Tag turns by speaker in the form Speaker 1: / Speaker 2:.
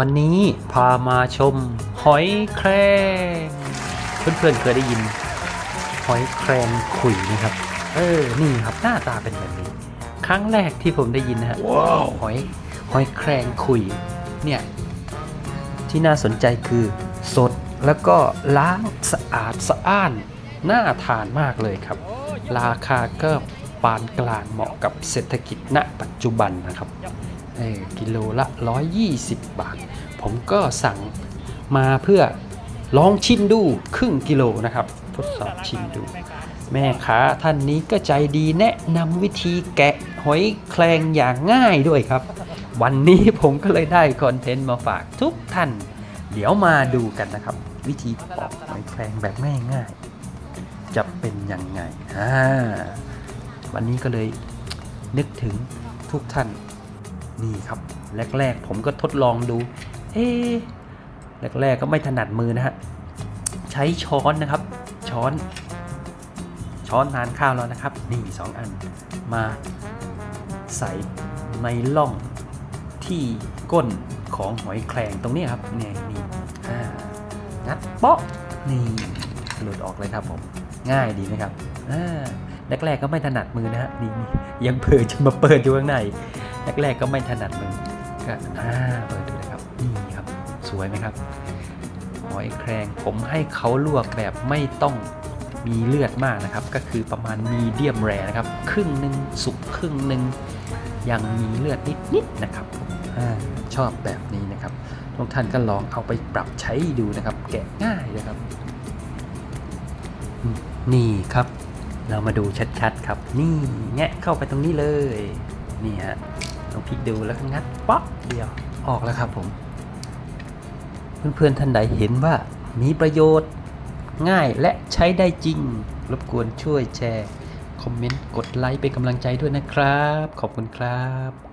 Speaker 1: วันนี้พามาชมหอยแครงเพื่อนๆเคยได้ยิน หอยแครงขุยนะครับ เออ นี่ครับหน้าตาเป็นแบบนี้ ครั้งแรกที่ผมได้ยินนะฮะหอยหอยแครงขุย เนี่ย ที่น่าสนใจคือสดแล้วก็ล้างสะอาดสะอ้าน น่าทานมากเลยครับ ราคาก็ปานกลางเหมาะกับเศรษฐกิจณปัจจุบันนะครับ เออกิโลละ 120 บาท ผมก็สั่งมาเพื่อลองชิมดูครึ่งกิโลนะครับ ทดสอบชิมดู แม่ค้าท่านนี้ก็ใจดีแนะนำวิธีแกะหอยแครงอย่างง่ายด้วยครับ วันนี้ผมก็เลยได้คอนเทนต์มาฝากทุกท่าน เดี๋ยวมาดูกันนะครับ วิธีปอกหอยแครงแบบง่ายๆจะเป็นยังไงอ่าวันนี้ก็เลยนึกถึงทุกท่าน นี่ครับ แรกๆผมก็ทดลองดู เอ๊แรกๆก็ไม่ถนัดมือนะฮะ ใช้ช้อนนะครับ ช้อน ช้อนทานข้าวแล้วนะครับ นี่สองอัน มาใส่ในล่องที่ก้นของหอยแครงตรงนี้ครับเนี่ยนี่อ่างัดเปาะนี่หลุดออกเลยครับผม ง่ายดีไหมครับอ่าแรกๆก็ไม่ถนัดมือนะฮะนี่ยังเผลอจะมาเปิดอยู่ข้างใน แรกๆก็ไม่ถนัดมือก็อ่าเปิดดูนะครับนี่ครับ สวยไหมครับ หอยแครงผมให้เขาลวกแบบไม่ต้องมีเลือดมากนะครับ ก็คือประมาณมีเดียมแรนะครับ ครึ่งหนึ่งสุกครึ่งหนึ่งยังมีเลือดนิดๆนะครับอาชอบแบบนี้นะครับทุกท่านก็ลองเอาไปปรับใช้ดูนะครับ แกะง่ายนะครับ นี่ครับ เรามาดูชัดๆครับ นี่แงะเข้าไปตรงนี้เลย นี่ฮะ ลองพลิกดูแล้วก็งัดป๊อกเดียวออกแล้วครับผม เพื่อนๆท่านใดเห็นว่ามีประโยชน์ง่ายและใช้ได้จริง รบกวนช่วยแชร์ คอมเมนต์ กดไลค์เป็นกำลังใจด้วยนะครับ ขอบคุณครับ